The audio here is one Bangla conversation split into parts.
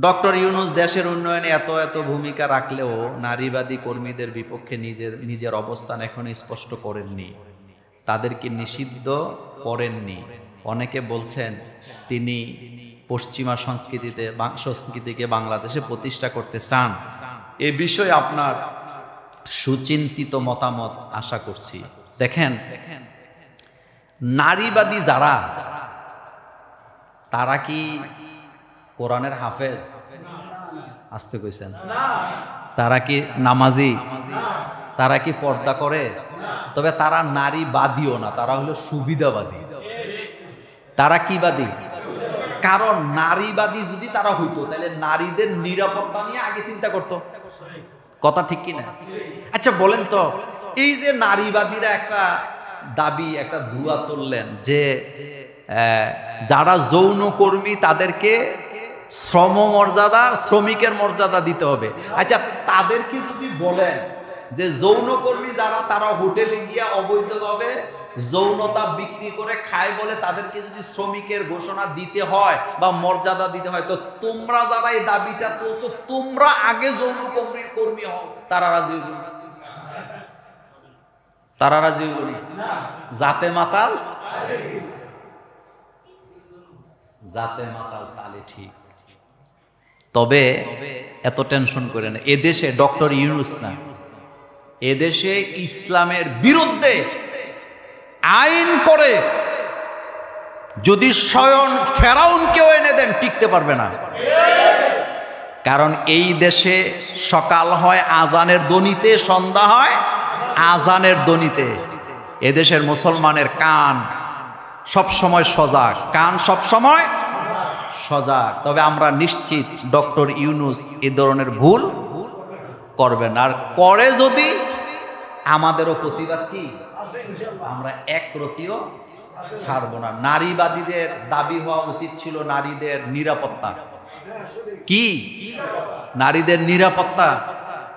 ডক্টর ইউনুস দেশের উন্নয়নে এত এত ভূমিকা রাখলেও নারীবাদী কর্মীদের বিপক্ষে নিজের নিজের অবস্থান এখনও স্পষ্ট করেননি। তাদেরকে নিষিদ্ধ করেননি। অনেকে বলছেন, তিনি পশ্চিমা সংস্কৃতিতে সংস্কৃতিকে বাংলাদেশে প্রতিষ্ঠা করতে চান। এ বিষয়ে আপনার সুচিন্তিত মতামত আশা করছি। দেখেন, নারীবাদী যারা, তারা কি কোরআনের হাফেজ? আসতে কইছেন। তারা কি নামাজি? তারা কি পর্দা করে? তবে তারা নারীবাদীও না, তারা হলো সুবিধাবাদী। তারা কি বাদী? কারণ নারীবাদী যদি তারা হইতো, তাহলে নারীদের নিরাপত্তা নিয়ে আগে চিন্তা করত। কথা ঠিক কি না আচ্ছা বলেন তো, এই যে নারীবাদীরা একটা দাবি, একটা ধুয়া তুললেন যে যারা যৌনকর্মী তাদেরকে শ্রম মর্যাদা শ্রমিকের মর্যাদা দিতে হবে। আচ্ছা তাদেরকে যদি বলেন যে যৌনকর্মী যারা, তারা হোটেলে গিয়ে অবৈধভাবে যৌনতা বিক্রি করে খায় বলে তাদেরকে যদি শ্রমিকের ঘোষণা দিতে হয় বা মর্যাদা দিতে হয়, তো তোমরা যারা এই দাবিটা তুলছো, তোমরা আগে যৌন কর্মীর কর্মী হও। তারা রাজি তারা রাজি জাতে মাতাল? জাতে মাতাল তালে ঠিক। তবে এত টেনশন করে না। এদেশে ডক্টর ইউনুস না। এদেশে ইসলামের বিরুদ্ধে আইন করে যদি স্বয়ং ফেরাউনকেও এনে দেন, টিকতে পারবে না। কারণ এই দেশে সকাল হয়, আজানের দনিতে সন্ধ্যা হয়, আজানের দনিতে এদেশের মুসলমানের কান সব সময় সজাগ। কান সব সময় সজাগ। তবে আমরা নিশ্চিত ডক্টর ইউনুস এ ধরনের ভুল করবেন। আর করে যদি, আমাদেরও প্রতিবাদ কি? আমরা এক ছাড়ব ছাড়বো না। নারীবাদীদের দাবি হওয়া উচিত ছিল নারীদের নিরাপত্তা। কি? নারীদের নিরাপত্তা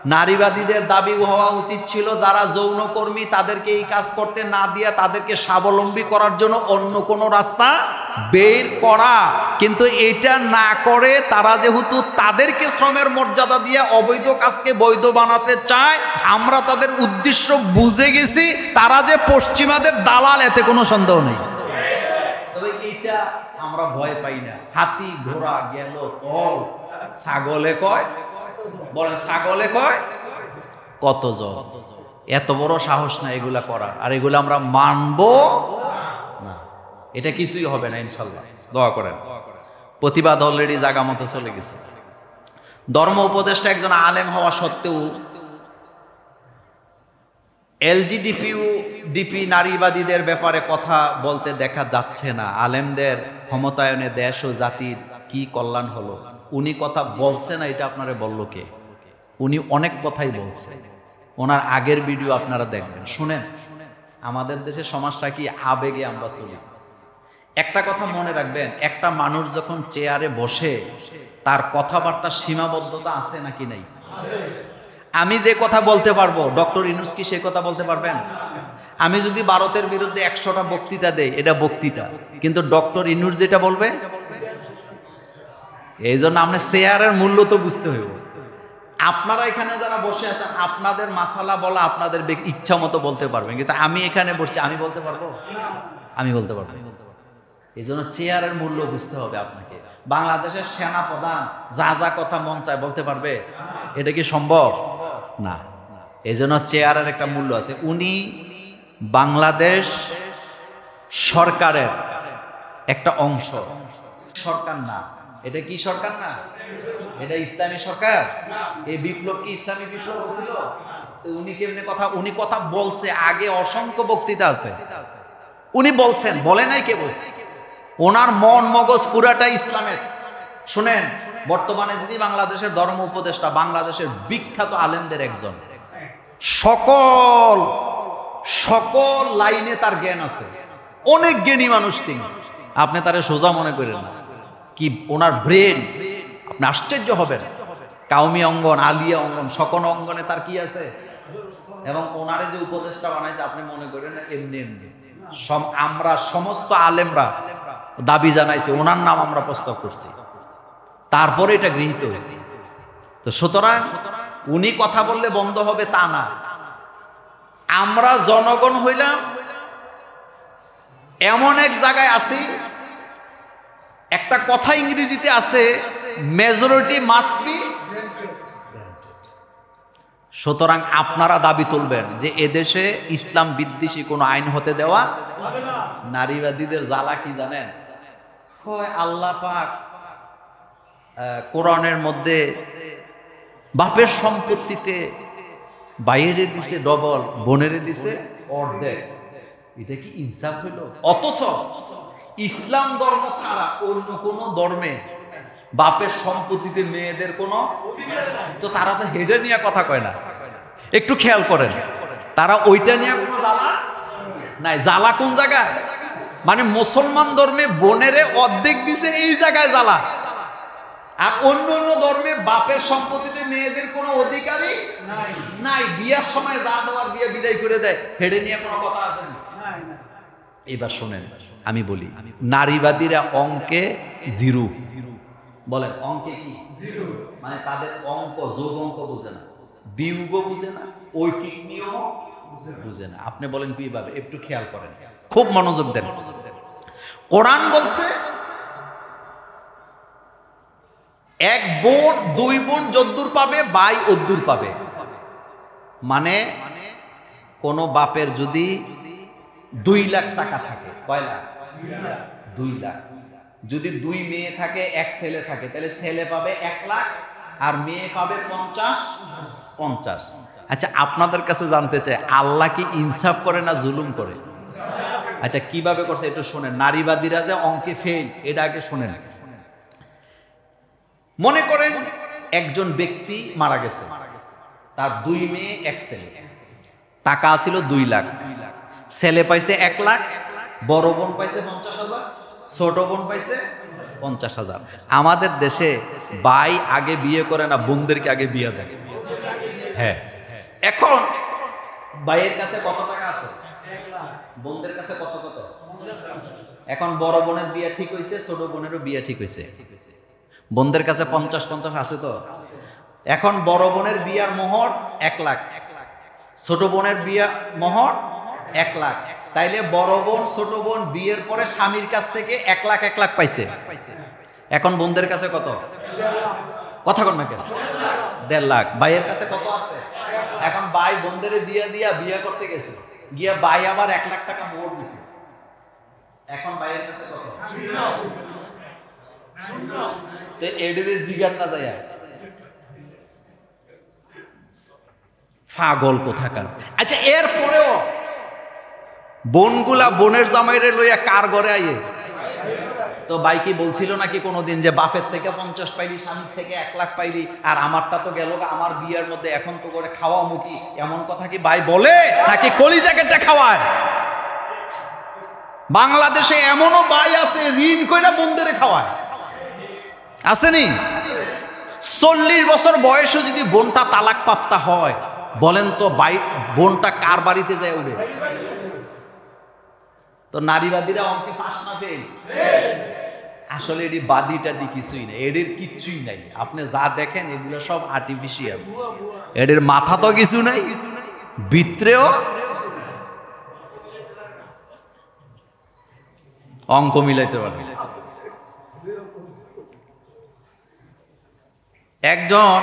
নারীবাদীদের দাবি হওয়া উচিত ছিল, যারা যৌনকর্মী তাদেরকে এই কাজ করতে না দিয়ে তাদেরকে স্বাবলম্বী করার জন্য অন্য কোনো রাস্তা বের করা। কিন্তু এটা না করে তারা যেহেতু তাদেরকে শ্রমের মর্যাদা দিয়ে অবৈধ কাজকে বৈধ বানাতে চায়, আমরা তাদের উদ্দেশ্য বুঝে গেছি, তারা যে পশ্চিমাদের দালাল, এতে কোনো সন্দেহ নেই। আমরা ভয় পাই না। হাতি ঘোড়া গেল তল। ছাগলে কয়? বলেন ছাগলে কয়? কত জন এত বড় সাহস না এগুলা করার। আর এগুলো আমরা মানবো না। এটা কিছুই হবে না, ইনশাল্লাহ। দোয়া করেন। প্রতিবাদ অলরেডি জাগা মতো চলে গেছে। ধর্ম উপদেষ্টা একজন আলেম হওয়া সত্ত্বেও এলজিডিপিউ ডিপি নারীবাদীদের ব্যাপারে কথা বলতে দেখা যাচ্ছে না। আলেমদের ক্ষমতায়নে দেশ ও জাতির কি কল্যাণ হলো? উনি কথা বলছে না, এটা আপনারা বলল কে? উনি অনেক কথাই বলছে। ওনার আগের ভিডিও আপনারা দেখবেন। শুনেন, আমাদের দেশে সমাজটা কি আবেগে আমরা চলি। একটা কথা মনে রাখবেন, একটা মানুষ যখন চেয়ারে বসে, তার কথাবার্তার সীমাবদ্ধতা আছে নাকি নাই? আমি যে কথা বলতে পারব, ডক্টর ইনুস কি সে কথা বলতে পারবেন? আমি যদি ভারতের বিরুদ্ধে একশোটা বক্তৃতা দেই, এটা বক্তৃতা। কিন্তু ডক্টর ইনুস যেটা বলবে এই জন্য আপনার শেয়ারের মূল্য তো বুঝতে হইব। আপনারা এখানে যারা বসে আছেন, আপনাদের মাসালা বলা আপনাদের ইচ্ছা মতো বলতে পারবেন। কিন্তু আমি এখানে বসছি, আমি বলতে পারব? আমি বলতে পারব। এই জন্য চেয়ারের মূল্য বুঝতে হবে আপনাকে। বাংলাদেশের সেনা প্রধান যা যা কথা মন চায় বলতে পারবে? এটা কি সম্ভব? না। এই জন্য চেয়ারের একটা মূল্য আছে। উনি বাংলাদেশ সরকারের একটা অংশ। সরকার না। এটা কি সরকার না? এটা ইসলামী সরকার? এই বিপ্লব কি ইসলামী বিপ্লব ছিল তো উনি কেমনি কথা উনি কথা বলছে আগে অসংখ্য বক্তৃতা আছে। উনি বলছেন, বলে নাই কে বলছে? ওনার মন মগজ পুরাটা ইসলামের। শুনেন, বর্তমানে যদি বাংলাদেশের ধর্ম উপদেষ্টা, বাংলাদেশের বিখ্যাত আলেমদের একজন। সকল সকল লাইনে তার জ্ঞান আছে। অনেক জ্ঞানী মানুষ তিনি। আপনি তারে সোজা মনে করেন কি ওনার ব্রেন? আপনি আশ্চর্য হবেন। কাউমি অঙ্গন, আলিয়া অঙ্গন, সকল অঙ্গনে তার কি আছে? এবং ওনারে যে উপদেশটা বানাইছে, আপনি মনে করেন এমনি এমনি। আমরা সমস্ত আলেমরা দাবি জানাইছি, ওনার নাম আমরা প্রস্তাব করছি। তারপরে এটা গৃহীত হয়েছে। তো সুতরাং উনি কথা বললে বন্ধ হবে তা না। আমরা জনগণ হইলাম এমন এক জায়গায় আছি একটা কথা ইংরেজিতে আছে মেজরিটি মাস্ট বি সুতরাং আপনারা দাবি তুলবেন যে এদেশে ইসলাম বিদ্বেষী কোনো আইন হতে দেওয়া নারীবাদীদের জ্বালা কি জানেন? আল্লাহ পাক কোরআনের মধ্যে বাপের সম্পত্তিতে বাইরে দিছে ডবল, বোনেরে দিছে অর্ধেক। এটা কি ইনসাফ হইল? অথচ ইসলাম ধর্ম ছাড়া অন্য কোনো ধর্মে বাপের সম্পত্তিতে মেয়েদের কোনো তো তারা তো হেডে নিয়ে কথা কয় না। একটু খেয়াল করেন, তারা ওইটা নিয়ে কোনো জ্বালা নাই। জ্বালা কোন জায়গায়? মানে মুসলমান ধর্মে বোনেরে অর্ধেক দিছে, এই জায়গায় জ্বালা। আর অন্য অন্য ধর্মে বাপের সম্পত্তিতে মেয়েদের কোনো অধিকারই নাই। বিয়ার সময় যা দেওয়ার দিয়ে বিদায় করে দেয় হেডে নিয়ে কোনো কথা আছে এবার শোনেন আমি বলি নারীবাদীরা অঙ্কে জিরো। বলেন অঙ্কে কি? মানে তাদের অঙ্ক যোগ অঙ্ক বুঝে না। বিয়োগ বুঝে না ঐকিক নিয়ম বুঝে না। আপনি বলেন কীভাবে? একটু খেয়াল করেন। খুব মনোযোগ দেন। কোরআন বলছে এক বোন দুই বোন যদ্দুর পাবে বাই অদ্দুর পাবে। মানে কোনো বাপের যদি দুই লাখ টাকা থাকে, কয় লাখ? দুই লাখ। যদি দুই মেয়ে থাকে, এক ছেলে থাকে, তাহলে ছেলে পাবে এক লাখ, আর মেয়ে পাবে পঞ্চাশ পঞ্চাশ। আচ্ছা আপনাদের কাছে জানতে চাই, আল্লাহ কি ইনসাফ করে না জুলুম করে? আচ্ছা কীভাবে করছে? একটু শোনেন। নারীবাদীরা যে অঙ্কে ফেল এটা আগে শোনেন। মনে করেন একজন ব্যক্তি মারা গেছে। তার দুই মেয়ে, এক ছেলে। টাকা ছিল দুই লাখ। ছেলে পাইছে এক লাখ, বড় বোন পাইছে পঞ্চাশ হাজার, ছোট বোন পাইছে পঞ্চাশ হাজার। আমাদের দেশে ভাই আগে বিয়ে করে না, বোনদেরকে আগে বিয়ে দেয়। হ্যাঁ। এখন ভাইয়ের কাছে কত টাকা আছে? বোনদের কাছে কত কত? এখন বড় বোনের বিয়ে ঠিক হয়েছে ছোট বোনেরও বিয়ে ঠিক হয়েছে বোনদের কাছে পঞ্চাশ পঞ্চাশ আছে তো? এখন বড় বোনের বিয়ার মোহর এক লাখ। ছোট বোনের বিয়া মোহর এক লাখ। তাইলে বড় বোন, ছোট বোন বিয়ের পরে স্বামীর কাছ থেকে এক লাখ এক লাখ পাইছে। এখন বোনদের কাছে কত? কথা কন না কেন? দেড় লাখ। ভাইয়ের কাছে কত আছে? এখন ভাই বোনদের বিয়ে দিয়া বিয়ে করতে গেছে। গিয়া ভাই আবার এক লাখ টাকা মোহর দিছে। এখন ভাইয়ের কাছে কত? এডেরে জিগার না যায়। পাগল কোথাকার। আচ্ছা এরপরেও বোনগুলা বোনের জামাইরে লইয়া কার ঘরে আইয়ে? তো বাইকি বলছিল নাকি কোনোদিন যে বাফের থেকে পঞ্চাশ পাইলি, স্বামীর থেকে এক লাখ পাইলি, আর আমারটা তো গেল আমার বিয়ের মধ্যে এখন তো করে খাওয়া মুখি এমন কথা কি ভাই বলে, নাকি কলি জ্যাকেটটা খাওয়ায়? বাংলাদেশে এমনও ভাই আছে, ঋণ কইরা বোনদের খাওয়ায়। আসেনি? চল্লিশ বছর বয়সে যদি বোনটা তালাক প্রাপ্তা হয়, বলেন তো বাই, বোনটা কার বাড়িতে যায় উড়ে? তো নারীবাদীরা অঙ্কে ফাঁস না পেয়ে? আসলে এটি বাদি টাদি কিছুই নাই, এদের কিচ্ছুই নাই। আপনি যা দেখেন, এগুলো সব আর্টিফিশিয়াল এদের মাথা তো কিছু নাই বিত্রেও অঙ্ক মিলাইতে পারবে। একজন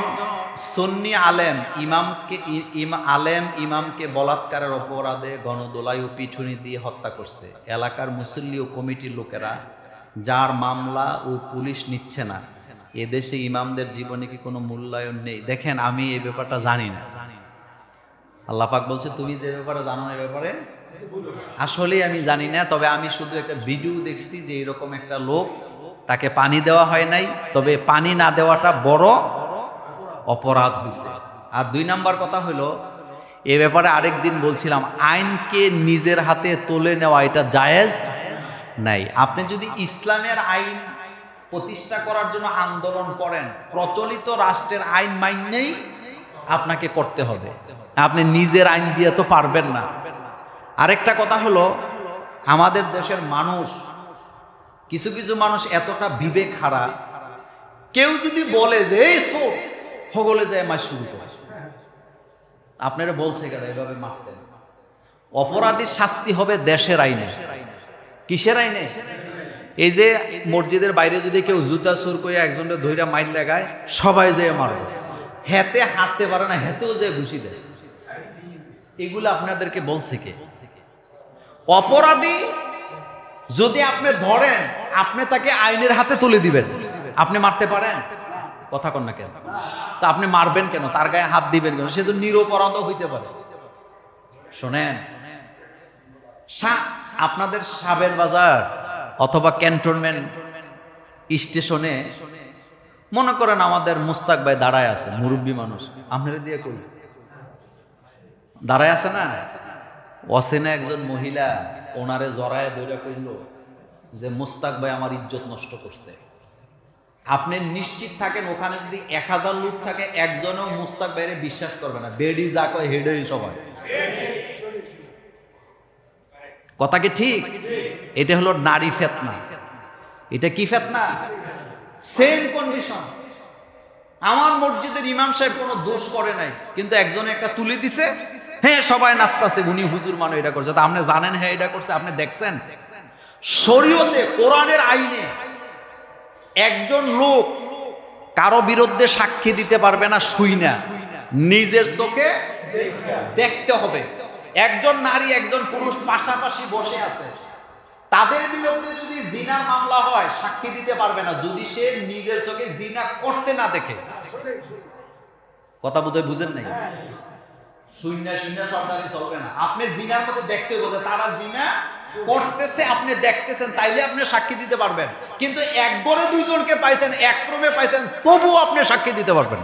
সুন্নি আলেম, ইমামকে ইমা, আলেম ইমামকে বলাৎকারের অপরাধে গণদোলাই ও পিঠুনি দিয়ে হত্যা করছে। এলাকার মুসল্লি ও কমিটির লোকেরা যার মামলা ও পুলিশ নিচ্ছে না। এদেশে ইমামদের জীবনে কি কোনো মূল্যায়ন নেই? দেখেন, আমি এই ব্যাপারটা জানি না। আল্লাহ পাক বলছে, তুমি যে ব্যাপারে জানো না ব্যাপারে? আসলে আমি জানি না, তবে আমি শুধু একটা ভিডিও দেখছি যে এরকম একটা লোক তাকে পানি দেওয়া হয় নাই, তবে পানি না দেওয়াটা বড় অপরাধ হয়েছে আর দুই নাম্বার কথা হলো এ ব্যাপারে আরেক দিন বলছিলাম, আইনকে নিজের হাতে তুলে নেওয়া এটা জায়েজ নাই। আপনি যদি ইসলামের আইন প্রতিষ্ঠা করার জন্য আন্দোলন করেন, প্রচলিত রাষ্ট্রের আইন মাইনেই আপনাকে করতে হবে। আপনি নিজের আইন দিয়ে তো পারবেন না। আরেকটা কথা হলো, আমাদের দেশের মানুষ কিছু কিছু মানুষ এতটা বিবেক হারা, কেউ যদি বলে যে, এই সোর হগলে যায় মাস শুরু করে। আপনারা বলছে কেন, এভাবে মারতেন? অপরাধীর শাস্তি হবে দেশের আইনে। কিসের আইনে? এই যে মসজিদের বাইরে যদি কেউ জুতা সুর করে একজনের ধৈরা মাইল লাগায়, সবাই যে মারবে। হেতে হাঁটতে পারে না হেতেও যে ঘুষি দেয়। এগুলো আপনাদেরকে বলছে কে? অপরাধী যদি আপনি ধরেন, আপনি তাকে আইনের হাতে তুলে দিবেন, আপনি মারতে পারেন? কথা কন না কেন? তা আপনি মারবেন কেন? তার গায়ে হাত দিবেন কেন? সে তো নিরপরাধও হইতে পারে। শোনেন আপনাদের সাবের বাজার অথবা ক্যান্টনমেন্ট স্টেশনে মনে করেন আমাদের মুস্তাক ভাই দাঁড়ায় আছে মুরব্বী মানুষ। আপনারা দিয়ে কই? দাঁড়ায় আছে না? অসেনা একজন মহিলা ওনারে জড়ায় দৌড়া কইল যে, মুস্তাক ভাই আমার ইজ্জত নষ্ট করছে। আপনি নিশ্চিত থাকেন ওখানে যদি এক হাজার লোক থাকে, একজনও মুস্তাক ভাইরে বিশ্বাস করবে না। বেডি যা কয় হেডেই সবাই। কথা কি ঠিক? এটা হলো নারী ফেতনা। এটা কি ফেতনা? সেম কন্ডিশন আমার মসজিদের ইমাম সাহেব কোনো দোষ করে নাই, কিন্তু একজনে একটা তুলে দিছে হ্যাঁ সবাই নাচতাছে উনি হুজুর মানুষ এটা করছে। তা আপনি জানেন হ্যাঁ এটা করছে, আপনি দেখছেন? শরীয়তে, কোরআনের আইনে একজন লোক কারও বিরুদ্ধে সাক্ষী দিতে পারবে না, শুই না। নিজের চোখে দেখতে হবে। একজন নারী, একজন পুরুষ পাশাপাশি বসে আছে। তাদের বিরুদ্ধে যদি জিনার মামলা হয়, সাক্ষী দিতে পারবে না। যদি সে নিজের চোখে জিনা করতে না দেখে। কথা বোধহয় বুঝেন নাই? শূন্য শূন্য সরকারি চলবে না। আপনি জিনার মধ্যে দেখতে বোঝে তারা জিনা করতেছে, আপনি দেখতেছেন, তাইলে আপনি সাক্ষী দিতে পারবেন। কিন্তু একবারে দুইজনকে পাইছেন, এক ক্রমে পাইছেন তবু আপনি সাক্ষী দিতে পারবেন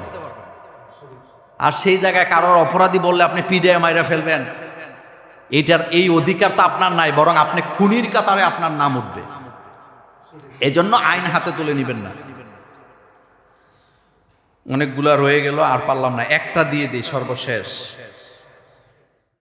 আর সেই জায়গায় কারোর অপরাধী বললে আপনি পিডে মাইরা ফেলবেন। এইটার এই অধিকার তো আপনার নাই, বরং আপনি খুনির কাতারে আপনার নাম উঠবে। এজন্য আইন হাতে তুলে নেবেন না। অনেকগুলা রয়ে গেল, আর পারলাম না। একটা দিয়ে দিই, সর্বশেষ।